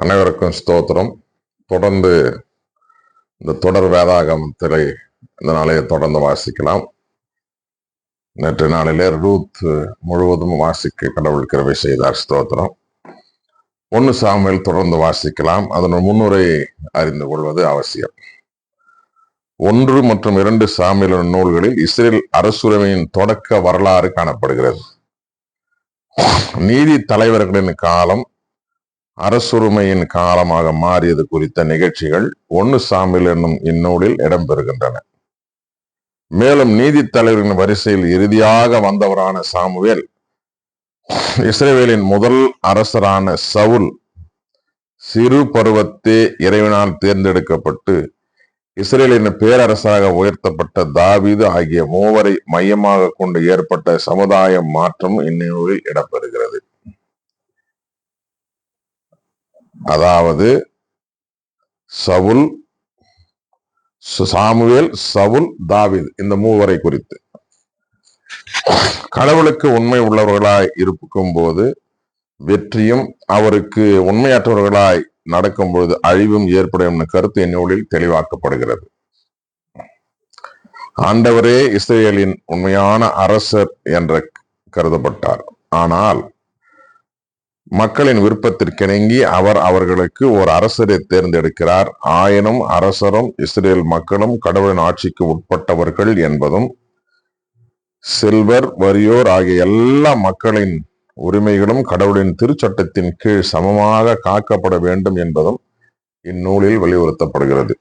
அனைவருக்கும் ஸ்தோத்திரம். தொடர்ந்து இந்த தொடர் வேதாகமத்திலே இந்த நாளையை தொடர்ந்து வாசிக்கலாம். நேற்று நாளிலே ரூத் முழுவதும் வாசிக்க கடவுள் கிருவை செய்தார் ஸ்தோத்திரம். ஒன்று சாமியில் தொடர்ந்து வாசிக்கலாம். அதன் முன்னுரை அறிந்து கொள்வது அவசியம். ஒன்று மற்றும் இரண்டு சாமியல் நூல்களில் இஸ்ரேல் அரசுரிமையின் தொடக்க வரலாறு காணப்படுகிறது. நீதி தலைவர்களின் காலம் அரசுரிமையின் காலமாக மாறியது குறித்த நிகழ்ச்சிகள் ஒன்னு சாமில் என்னும் இந்நூலில் இடம்பெறுகின்றன. மேலும் நீதி தலைவரின் வரிசையில் இறுதியாக வந்தவரான சாமுவேல் இஸ்ரேவேலின் முதல் அரசரான சவுல் சிறு பருவத்தே இறைவனால் தேர்ந்தெடுக்கப்பட்டு இஸ்ரேலின் பேரரசாக உயர்த்தப்பட்ட தாவீது ஆகிய மூவரை மையமாக கொண்டு ஏற்பட்ட சமுதாய மாற்றம் இந்நூலில் இடம்பெறுகிறது. அதாவது சவுல் சாமுவேல் சவுல் தாவித் இந்த மூவரை குறித்து. கடவுளுக்கு உண்மை உள்ளவர்களாய் இருக்கும் போது வெற்றியும் அவருக்கு உண்மையற்றவர்களாய் நடக்கும் பொழுது அழிவும் ஏற்படும் கருத்து இந்நூலில் தெளிவாக்கப்படுகிறது. ஆண்டவரே இஸ்ரேலின் உண்மையான அரசர் என்று கருதப்பட்டார். ஆனால் மக்களின் விருப்பத்திற்கிணங்கி அவர் அவர்களுக்கு ஒரு அரசரை தேர்ந்தெடுக்கிறார். ஆயினும் அரசரும் இஸ்ரேல் மக்களும் கடவுளின் ஆட்சிக்கு உட்பட்டவர்கள் என்பதும் செல்வர் வறியோர் ஆகிய எல்லா மக்களின் உரிமைகளும் கடவுளின் திருச்சட்டத்தின் கீழ் சமமாக காக்கப்பட வேண்டும் என்பதும் இந்நூலில் வலியுறுத்தப்படுகிறது.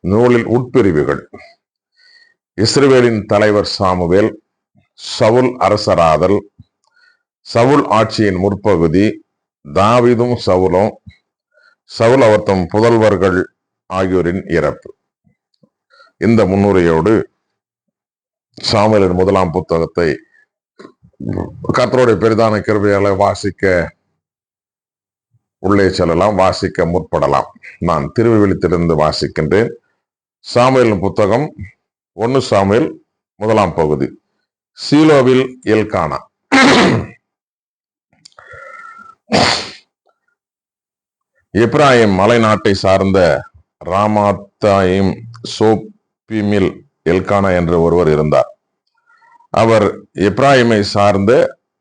நூலில் உட்பிரிவுகள். இஸ்ரேலின் தலைவர் சாமுவேல் சவுல் அரசராதல் சவுல் ஆட்சியின் முற்பகுதி தாவிதும் சவுலும் சவுல் அவர்த்தம் புதல்வர்கள் ஆகியோரின் இறப்பு. இந்த முன்னுரையோடு சாமுவேலின் முதலாம் புத்தகத்தை கத்தருடைய பெரிதான கிருபையால வாசிக்க உள்ளே செல்லலாம் வாசிக்க முற்படலாம். நான் திருவிழித்திலிருந்து வாசிக்கின்றேன். சாமுவேலின் புத்தகம் ஒன்னு சாமுவேல் முதலாம் பகுதி. சீலோவில் எல்கானா. இப்ராஹிம் மலை நாட்டை சார்ந்த ராமாத்தாயிம் சோப்பிமில் எல்கானா என்று ஒருவர் இருந்தார். அவர் இப்ராஹிமை சார்ந்த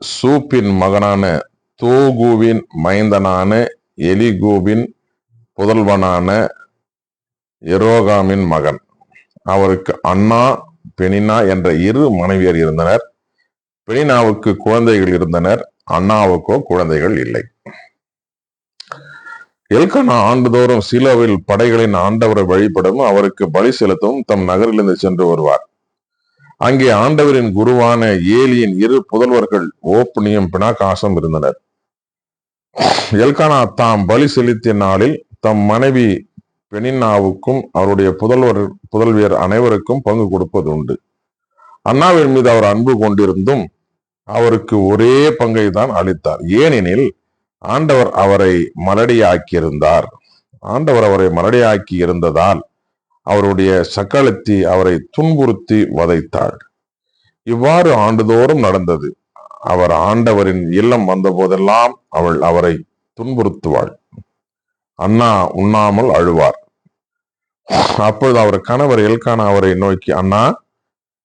சூப்பின் மகனான தோகுவின் மைந்தனான எலிகூவின் புதல்வனான எரோகாமின் மகன். அவருக்கு அண்ணா பெனினா என்ற இரு மனைவியர் இருந்தனர். பெனினாவுக்கு குழந்தைகள் இருந்தனர். அண்ணாவுக்கோ குழந்தைகள் இல்லை. எல்கானா ஆண்டுதோறும் சீலோவில் படைகளின் ஆண்டவரை வழிபடவும் அவருக்கு பலி செலுத்தவும் தம் நகரிலிருந்து சென்று வருவார். அங்கே ஆண்டவரின் குருவான ஏலியின் இரு புதல்வர்கள் ஓப்பனியும் பினாகாசம் இருந்தனர். எல்கானா தாம் பலி செலுத்திய நாளில் தம் மனைவி பெனின்னாவுக்கும் அவருடைய புதல்வர் புதல்வியர் அனைவருக்கும் பங்கு கொடுப்பது உண்டு. அண்ணாவின் மீது அவர் அன்பு கொண்டிருந்தும் அவருக்கு ஒரே பங்கை தான் அளித்தார். ஏனெனில் ஆண்டவர் அவரை மலடியாக்கியிருந்தார். ஆண்டவர் அவரை மலடியாக்கி இருந்ததால் அவருடைய சக்களத்தி அவரை துன்புறுத்தி வதைத்தாள் இவ்வாறு ஆண்டுதோறும் நடந்தது. அவர் ஆண்டவரின் இல்லம் வந்த போதெல்லாம் அவள் அவரை துன்புறுத்துவாள். அண்ணா உண்ணாமல் அழுவார். அப்பொழுது அவர் கணவர் எல்கான அவரை நோக்கி அண்ணா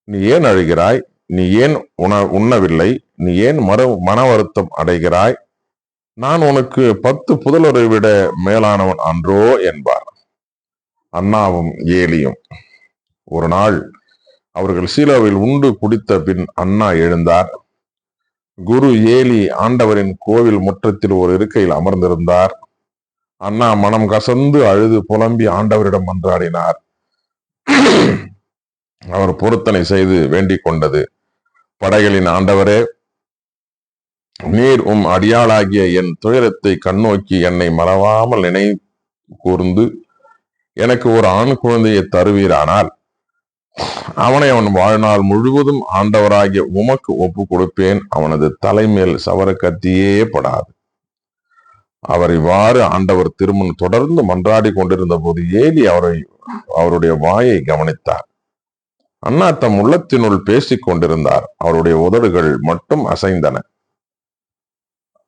நீ ஏன் அழுகிறாய்? நீ ஏன் உண உண்ணவில்லை? நீ ஏன் மறு மன வருத்தம் அடைகிறாய்? நான் உனக்கு பத்து புதலரை விட மேலானவன் அன்றோ என்பார். அண்ணாவும் ஏலியும். ஒரு நாள் அவர்கள் சீலாவில் உண்டு குடித்த பின் அண்ணா எழுந்தார். குரு ஏலி ஆண்டவரின் கோவில் முற்றத்தில் ஒரு இருக்கையில் அமர்ந்திருந்தார். அண்ணா மனம் கசந்து அழுது புலம்பி ஆண்டவரிடம் மன்றாடினார். அவர் பொருத்தனை செய்து வேண்டிக் கொண்டது. படைகளின் ஆண்டவரே நீர் உம் அடியாளாகிய என் துயரத்தை கண்ணோக்கி என்னை மறவாமல் நினை கூர்ந்து எனக்கு ஒரு ஆண் குழந்தையை தருவீரானால் அவனை அவன் வாழ்நாள் முழுவதும் ஆண்டவராகிய உமக்கு ஒப்பு கொடுப்பேன் அவனது தலைமேல் சவர கத்தியே படாது. அவர் இவ்வாறு ஆண்டவர் திருமண் தொடர்ந்து மன்றாடி கொண்டிருந்த போது ஏலி அவரை அவருடைய வாயை கவனித்தார். அண்ணா தம் உள்ளத்தினுள் பேசிக் கொண்டிருந்தார். அவருடைய உதடுகள் மட்டும் அசைந்தன.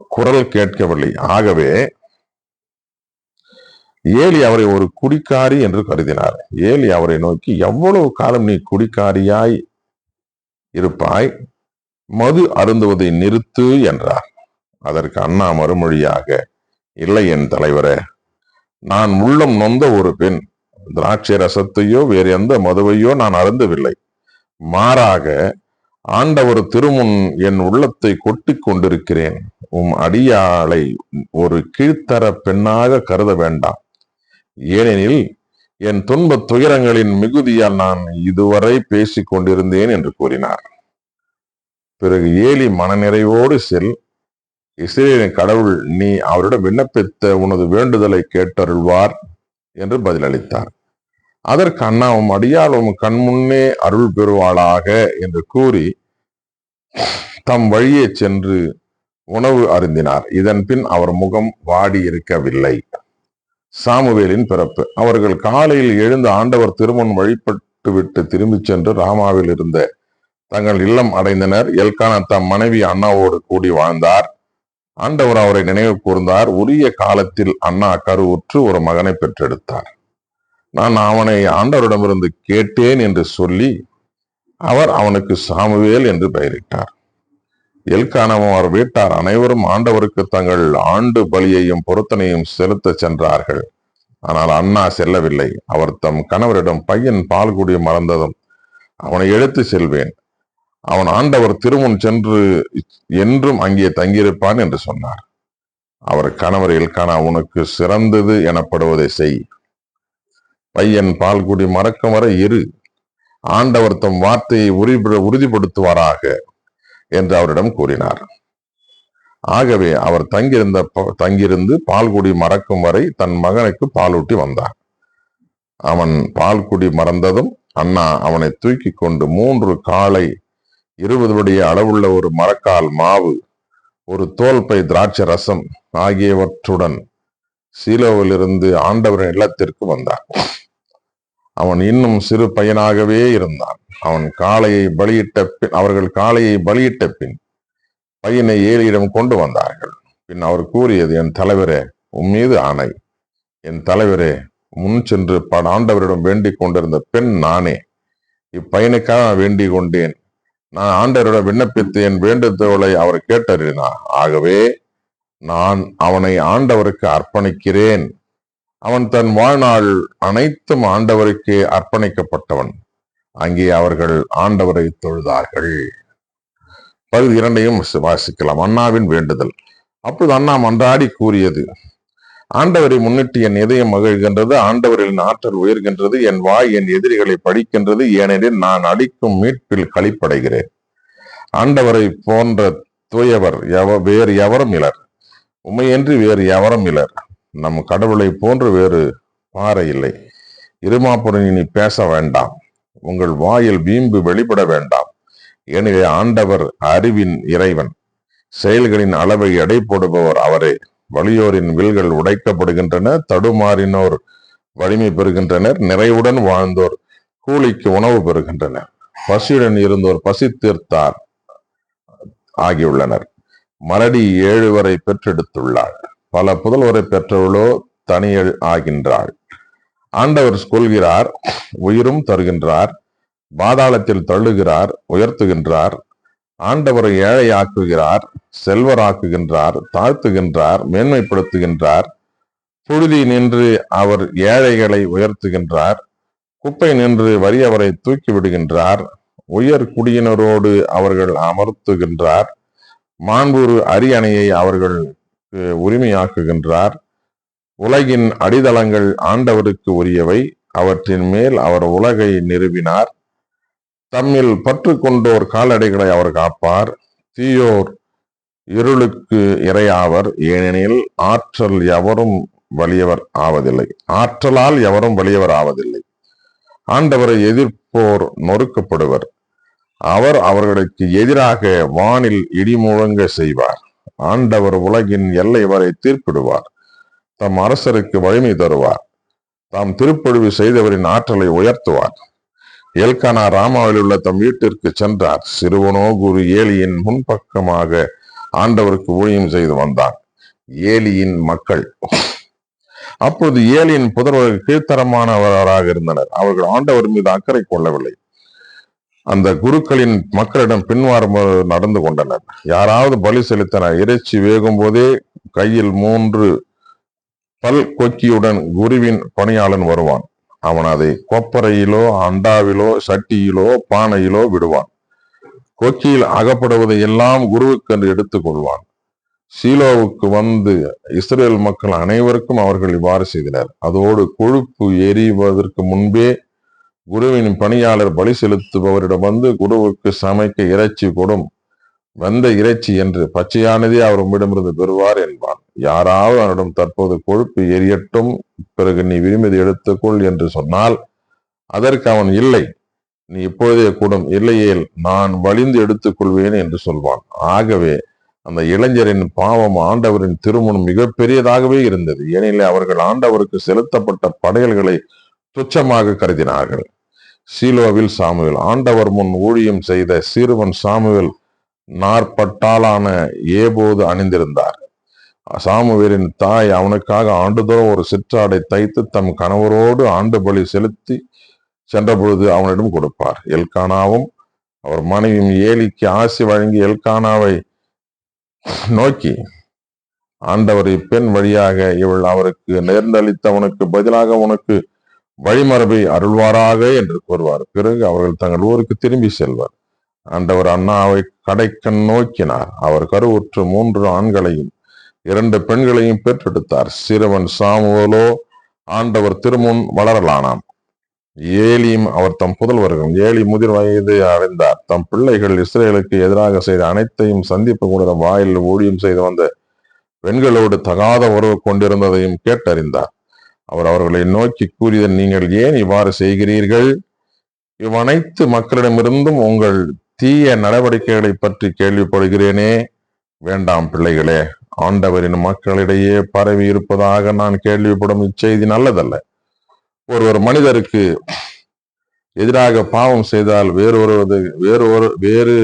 குரல் கேட்கவில்லை. ஆகவே ஏலி அவரை ஒரு குடிக்காரி என்று கருதினார். ஏலி அவரை நோக்கி எவ்வளவு காலம் நீ குடிக்காரியாய் இருப்பாய்? மது அருந்துவதை நிறுத்து என்றார். அதற்கு அண்ணா மறுமொழியாக இல்லை என் தலைவரே நான் உள்ளம் நொந்த ஒரு பெண். திராட்சை ரசத்தையோ வேறு எந்த மதுவையோ நான் அருந்தவில்லை. மாறாக ஆண்டவர் திருமுன் என் உள்ளத்தை கொட்டி கொண்டிருக்கிறேன். உம் அடியாளை ஒரு கீழ்த்தர பெண்ணாக கருத வேண்டாம். ஏனெனில் என் துன்பத் துயரங்களின் மிகுதியால் நான் இதுவரை பேசிக் கொண்டிருந்தேன் என்று கூறினார். பிறகு ஏலி மனநிறைவோடு செல் இஸ்ரேலின் கடவுள் நீ அவரிடம் விண்ணப்பித்த உனது வேண்டுதலை கேட்டருள்வார் என்று பதிலளித்தார். அதற்கு அண்ணாவும் அடியாளும் கண்முன்னே அருள் பெறுவாளாக என்று கூறி தம் வழியே சென்று உணவு அருந்தினார். இதன் பின் அவர் முகம் வாடி இருக்கவில்லை. சாமுவேலின் பிறப்பு. அவர்கள் காலையில் எழுந்து ஆண்டவர் திருமண் வழிபட்டு விட்டு திரும்பிச் சென்று ராமாவில் இருந்த தங்கள் இல்லம் அடைந்தனர். எல்கான தம் மனைவி அண்ணாவோடு கூடி வாழ்ந்தார். ஆண்டவர் அவரை நினைவு கூர்ந்தார். உரிய காலத்தில் அண்ணா கருவுற்று ஒரு மகனை பெற்றெடுத்தார். நான் அவனை ஆண்டவரிடமிருந்து கேட்டேன் என்று சொல்லி அவர் அவனுக்கு சாமுவேல் என்று பெயரிட்டார். எல்கானவும் அவர் வீட்டார் அனைவரும் ஆண்டவருக்கு தங்கள் ஆண்டு பலியையும் பொருத்தனையும் செலுத்த சென்றார்கள். ஆனால் அண்ணா செல்லவில்லை. அவர் தம் கணவரிடம் பையன் பால் குடி மறந்ததும் அவனை எடுத்து செல்வேன். அவன் ஆண்டவர் திருமுன் சென்று என்றும் அங்கே தங்கியிருப்பான் என்று சொன்னார். அவர் கணவர் எல்கானா உனக்கு சிறந்தது எனப்படுவதை செய். பையன் பால்குடி மறக்கும் வரை இரு. ஆண்டவர் தம் வார்த்தையை உறுதிப்படுத்துவாராக என்று அவரிடம் கூறினார். ஆகவே அவர் தங்கியிருந்த ப- தங்கியிருந்து பால்குடி மறக்கும் வரை தன் மகனுக்கு பாலூட்டி வந்தார். அவன் பால்குடி மறந்ததும் அண்ணா அவனை தூக்கி கொண்டு மூன்று காலை இருபது வடிய அளவுள்ள ஒரு மரக்கால் மாவு ஒரு தோல்பை திராட்சை ரசம் ஆகியவற்றுடன் சீலோவிலிருந்து ஆண்டவரின் இல்லத்திற்கு வந்தான் அவன் இன்னும் சிறு பையனாகவே இருந்தான். அவன் காளையை பலியிட்ட பின் அவர்கள் காளையை பலியிட்ட பின் பையனை ஏலியிடம் கொண்டு வந்தார்கள். பின் அவர் கூறியது என் தலைவரே உன் மீது ஆணை. என் தலைவரே முன் சென்று பட ஆண்டவரிடம் வேண்டிக் கொண்டிருந்த பெண் நானே. இப்பையனுக்காக நான் வேண்டிக் கொண்டேன். நான் ஆண்டவரிடம் விண்ணப்பித்து என் வேண்டுதோளை அவர் கேட்டறினார் ஆகவே நான் அவனை ஆண்டவருக்கு அர்ப்பணிக்கிறேன். அவன் தன் வாழ்நாள் அனைத்தும் ஆண்டவருக்கே அர்ப்பணிக்கப்பட்டவன். அங்கே அவர்கள் ஆண்டவரை தொழுதார்கள். பகுதி இரண்டையும் வாசிக்கலாம். அண்ணாவின் வேண்டுதல். அப்போது அண்ணா மன்றாடி கூறியது ஆண்டவரை முன்னிட்டு என் இதயம் மகிழ்கின்றது ஆண்டவரின் ஆற்றல் உயர்கின்றது என் வாய் என் எதிரிகளை படிக்கின்றது ஏனெனில் நான் அடிக்கும் மீட்பில் களிப்படைகிறேன். ஆண்டவரை போன்ற தூயவர் எவ வேறு எவரும் இலர். உண்மையன்றி வேறு எவரும் இலர். நம் கடவுளை போன்று வேறு பாறை இல்லை. இருமாப்புடன் இனி பேச வேண்டாம். உங்கள் வாயில் வீம்பு வெளிப்பட வேண்டாம். எனவே ஆண்டவர் அறிவின் இறைவன். செயல்களின் அளவை எடை போடுபவர் அவரே. வலியோரின் வில்கள் உடைக்கப்படுகின்றன தடுமாறினோர் வலிமை பெறுகின்றனர் நிறைவுடன் வாழ்ந்தோர் கூலிக்கு உணவு பெறுகின்றனர். பசியுடன் இருந்தோர் பசி தீர்த்தார் ஆகியுள்ளனர். மரடி ஏழு வரை பெற்றெடுத்துள்ளார். பல புதல்வரை பெற்றவளோ தனியல் ஆகின்றாள். ஆண்டவர் கொள்கிறார் உயிரும் தருகின்றார் பாதாளத்தில் தள்ளுகிறார் உயர்த்துகின்றார் ஆண்டவரை ஏழையாக்குகிறார் செல்வராக்குகின்றார் தாழ்த்துகின்றார் மேன்மைப்படுத்துகின்றார் புழுதி நின்று அவர் ஏழைகளை உயர்த்துகின்றார் குப்பை நின்று வறியவரை தூக்கி விடுகின்றார் உயர் குடியினரோடு அவர்கள் அமர்த்துகின்றார் மாண்புறு அரியணையை அவர்கள் உரிமையாக்குகின்றார். உலகின் அடித்தளங்கள் ஆண்டவருக்கு உரியவை. அவற்றின் மேல் அவர் உலகை நிறுவினார். தம்மில் பற்று கொண்டோர் காலடைகளை அவர் காப்பார். தீயோர் இருளுக்கு இரையாவர். ஏனெனில் ஆற்றல் எவரும் வலியவர் ஆவதில்லை. ஆற்றலால் எவரும் வலியவர் ஆவதில்லை. ஆண்டவரை எதிர்ப்போர் நொறுக்கப்படுவர். அவர் அவர்களுக்கு எதிராக வானில் இடி முழங்க செய்வார். ஆண்டவர் உலகின் எல்லை வரை தீர்ப்பிடுவார். தம் அரசருக்கு வலிமை தருவார். தாம் திருப்பொழிவு செய்தவரின் ஆற்றலை உயர்த்துவார். எல்கானா ராமாவில் உள்ள தம் வீட்டிற்கு சென்றார். சிறுவனோ குரு ஏலியின் முன்பக்கமாக ஆண்டவருக்கு ஊழியம் செய்து வந்தான். ஏலியின் மக்கள். அப்பொழுது ஏலியின் புதர்வர்கள் கீழ்த்தரமானவராக இருந்தனர். அவர்கள் ஆண்டவர் மீது அக்கறை கொள்ளவில்லை. அந்த குருக்களின் மக்களிடம் பின்வாறுமாறு நடந்து கொண்டனர். யாராவது பலி செலுத்தினர் இறைச்சி வேகும் போதே கையில் மூன்று பல் கொக்கியுடன் குருவின் பணியாளன் வருவான். அவன் அதை கொப்பரையிலோ அண்டாவிலோ சட்டியிலோ பானையிலோ விடுவான். கொக்கியில் அகப்படுவதை எல்லாம் குருவுக்கென்று எடுத்துக்கொள்வான் சீலோவுக்கு வந்து இஸ்ரேல் மக்கள் அனைவருக்கும் அவர்கள் இவ்வாறு செய்தனர். அதோடு கொழுப்பு எரிவதற்கு முன்பே குருவின் பணியாளர் பலி செலுத்துபவரிடம் வந்து குருவுக்கு சமைக்க இறைச்சி கொடும். வந்த இறைச்சி என்று பச்சையானதே அவர் உம்மிடமிருந்து பெறுவார் என்பான். யாராவது அவனிடம் தற்போது கொழுப்பு எரியட்டும் பிறகு நீ விரும்பியது எடுத்துக்கொள் என்று சொன்னால் அதற்கு அவன் இல்லை நீ இப்பொழுதே கூடும். இல்லையேல் நான் வலிந்து எடுத்துக்கொள்வேன் என்று சொல்வான். ஆகவே அந்த இளைஞரின் பாவம் ஆண்டவரின் திருமணம் மிகப்பெரியதாகவே இருந்தது. ஏனெனில் அவர்கள் ஆண்டவருக்கு செலுத்தப்பட்ட படையல்களை துச்சமாக கருதினார்கள். சீலோவில் சாமுவேல். ஆண்டவர் முன் ஊழியம் செய்த சிறுவன் சாமுவேல் நாற்பட்டாலான ஏபோது அணிந்திருந்தார். சாமுவேலின் தாய் அவனுக்காக ஆண்டுதோறும் ஒரு சிற்றாடை தைத்து தம் கணவரோடு ஆண்டு பலி செலுத்தி சென்றபொழுது அவனிடம் கொடுப்பார். எல்கானாவும் அவர் மனைவியும் ஏலிக்கு ஆசி வழங்கி எல்கானாவை நோக்கி ஆண்டவர் இப்பெண் வழியாக இவள் அவருக்கு நேர்ந்தளித்தவனுக்கு பதிலாக உனக்கு வழிமரபை அருள்வாராக என்று கூறுவார். பிறகு அவர்கள் தங்கள் ஊருக்கு திரும்பி செல்வர். ஆண்டவர் அண்ணாவை கடைக்கண் நோக்கினார். அவர் கருவுற்று மூன்று ஆண்களையும் இரண்டு பெண்களையும் பெற்றெடுத்தார். சிறுவன் சாமுவலோ ஆண்டவர் திருமுன் வளரலானான் ஏலியும் அவர் தம் புதல்வர்கள் ஏலி முதிர் வயது அடைந்தார் தம் பிள்ளைகள் இஸ்ரேலுக்கு எதிராக செய்த அனைத்தையும் சந்திப்பு கூட வாயில் ஊழியம் செய்து வந்த பெண்களோடு தகாத உறவு கொண்டிருந்ததையும் கேட்டறிந்தார். அவர் அவர்களை நோக்கி கூறியது நீங்கள் ஏன் இவ்வாறு செய்கிறீர்கள்? இவ்வனைத்து மக்களிடமிருந்தும் உங்கள் தீய நடவடிக்கைகளை பற்றி கேள்விப்படுகிறேனே. வேண்டாம் பிள்ளைகளே ஆண்டவரின் மக்களிடையே பரவி இருப்பதாக நான் கேள்விப்படும் இச்செய்தி நல்லதல்ல. ஒரு ஒரு மனிதருக்கு எதிராக பாவம் செய்தால் வேறொரு வேறு ஒரு வேறு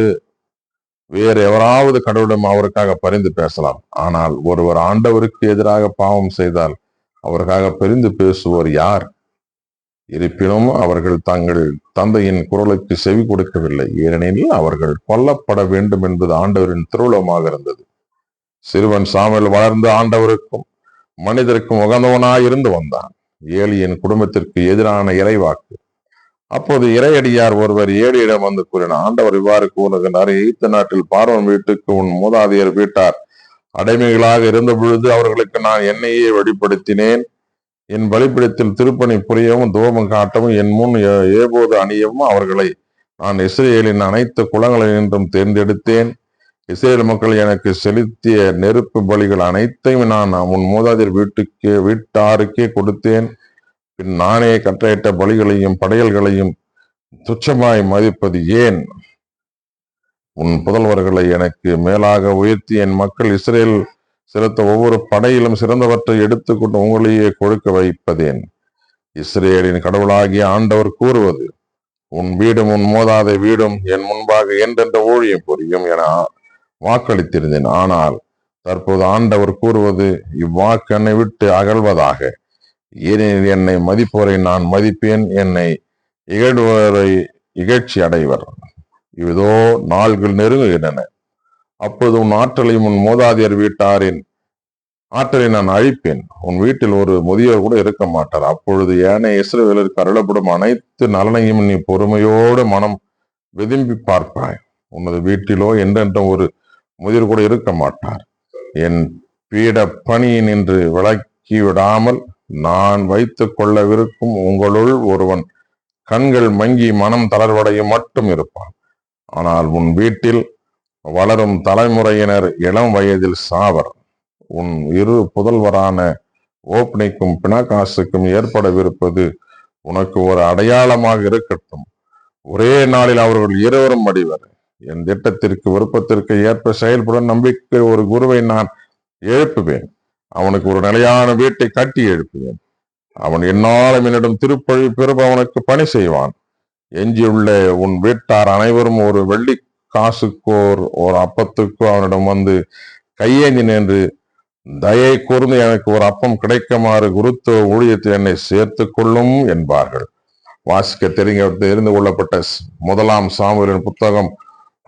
வேறு எவராவது கடவுளிடம் அவருக்காக பரிந்து பேசலாம். ஆனால் ஒருவர் ஆண்டவருக்கு எதிராக பாவம் செய்தால் அவருக்காக பெரிந்து பேசுவோர் யார்? இருப்பினும் அவர்கள் தங்கள் தந்தையின் குரலுக்கு செவி கொடுக்கவில்லை. ஏனெனில் அவர்கள் கொல்லப்பட வேண்டும் என்பது ஆண்டவரின் திருவுளமாக இருந்தது. சிறுவன் சாமியில் வளர்ந்து ஆண்டவருக்கும் மனிதருக்கும் உகந்தவனாய் இருந்து வந்தான். ஏலியின் குடும்பத்திற்கு எதிரான இறைவாக்கு. அப்போது இறையடியார் ஒருவர் ஏழியிடம் வந்து கூறினார் ஆண்டவர் இவ்வாறு கூறுகிறார் எகிப்து நாட்டில் பார்வன் வீட்டுக்கு உன் மூதாதையர் வீட்டார் அடைமைகளாக இருந்த பொழுது அவர்களுக்கு நான் என்னையே வெளிப்படுத்தினேன் என் பலிப்பிடத்தில் திருப்பணி புரியவும் தூபம் காட்டவும் என் முன் ஏபோது அணியவும் அவர்களை நான் இஸ்ரேலின் அனைத்து குளங்களினின்றும் தேர்ந்தெடுத்தேன். இஸ்ரேல் மக்கள் எனக்கு செலுத்திய நெருப்பு பலிகள் அனைத்தையும் நான் உன் மூதாதிர் வீட்டுக்கே வீட்டாருக்கே கொடுத்தேன். பின் நானே கட்டளையிட்ட பலிகளையும் படையல்களையும் துச்சமாய் மதிப்பது ஏன்? உன் புதல்வர்களை எனக்கு மேலாக உயர்த்தி என் மக்கள் இஸ்ரேல் செலுத்த ஒவ்வொரு படையிலும் சிறந்தவற்றை எடுத்துக்கொண்டு உங்களையே கொடுக்க வைப்பதேன். இஸ்ரேலின் கடவுளாகிய ஆண்டவர் கூறுவது உன் வீடும் உன் மோதாத வீடும் என் முன்பாக என்றென்ற ஊழியம் புரியும் என வாக்களித்திருந்தேன். ஆனால் தற்போது ஆண்டவர் கூறுவது இவ்வாக்கு என்னை விட்டு அகழ்வதாக ஏனெனில் என்னை மதிப்போரை நான் மதிப்பேன். என்னை இகழ்வரை இகழ்ச்சி அடைவர் இதோ நாள்கள் நெருங்குகின்றன. அப்போது உன் ஆற்றலையும் உன் மோதாதியர் வீட்டாரின் ஆற்றலை நான் அழிப்பேன். உன் வீட்டில் ஒரு முதியோர் கூட இருக்க மாட்டார். அப்பொழுது ஏனைய இஸ்ரவேலருக்கு அருளப்படும் அனைத்து நலனையும் நீ பொறுமையோடு மனம் விரும்பி பார்ப்பாய். உனது வீட்டிலோ என்றென்றும் ஒரு முதிர் கூட இருக்க மாட்டார். என் பீட பணியை நின்று விளக்கி விடாமல் நான் வைத்துக் கொள்ளவிருக்கும் உங்களுள் ஒருவன் கண்கள் மங்கி மனம் தளர்வடைய மட்டும் இருப்பான். ஆனால் உன் வீட்டில் வளரும் தலைமுறையினர் இளம் வயதில் சாவர். உன் இரு புதல்வரான ஓப்னிக்கும் பினாகாசுக்கும் ஏற்படவிருப்பது உனக்கு ஒரு அடையாளமாக இருக்கட்டும். ஒரே நாளில் அவர்கள் இருவரும் அடிவர். என் திட்டத்திற்கு விருப்பத்திற்கு ஏற்ப செயல்படும் நம்பிக்கை ஒரு குருவை நான் எழுப்புவேன். அவனுக்கு ஒரு நிலையான வீட்டை கட்டி எழுப்புவேன். அவன் என்னாலும் என்னிடம் திருப்பழி பெறும் அவனுக்கு பணி செய்வான். எஞ்சியுள்ள உன் வீட்டார் அனைவரும் ஒரு வெள்ளி காசுக்கோர் ஒரு அப்பத்துக்கோ அவனிடம் வந்து கையேந்தி நின்று தயை கூர்ந்து எனக்கு ஒரு அப்பம் கிடைக்குமாறு குருத்துவ ஊழியத்தில் என்னை சேர்த்து கொள்ளும் என்பார்கள். வாசிக்க தெரிஞ்ச தெரிந்து கொள்ளப்பட்ட முதலாம் சாமுவலின் புத்தகம்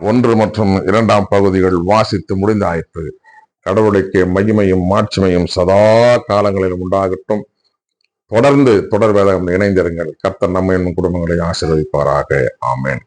ஒன்று மற்றும் இரண்டாம் பகுதிகள் வாசித்து முடிந்தாயிற்று கடவுளுக்கு மகிமையும் மாட்சிமையும் சதா காலங்களில் உண்டாகட்டும். தொடர்ந்து தொடர் வேலை இணைந்திருங்கள். கர்த்தர் நம்ம என்னும் குடும்பங்களை ஆசீர்வதிப்பாராக. ஆமேன்.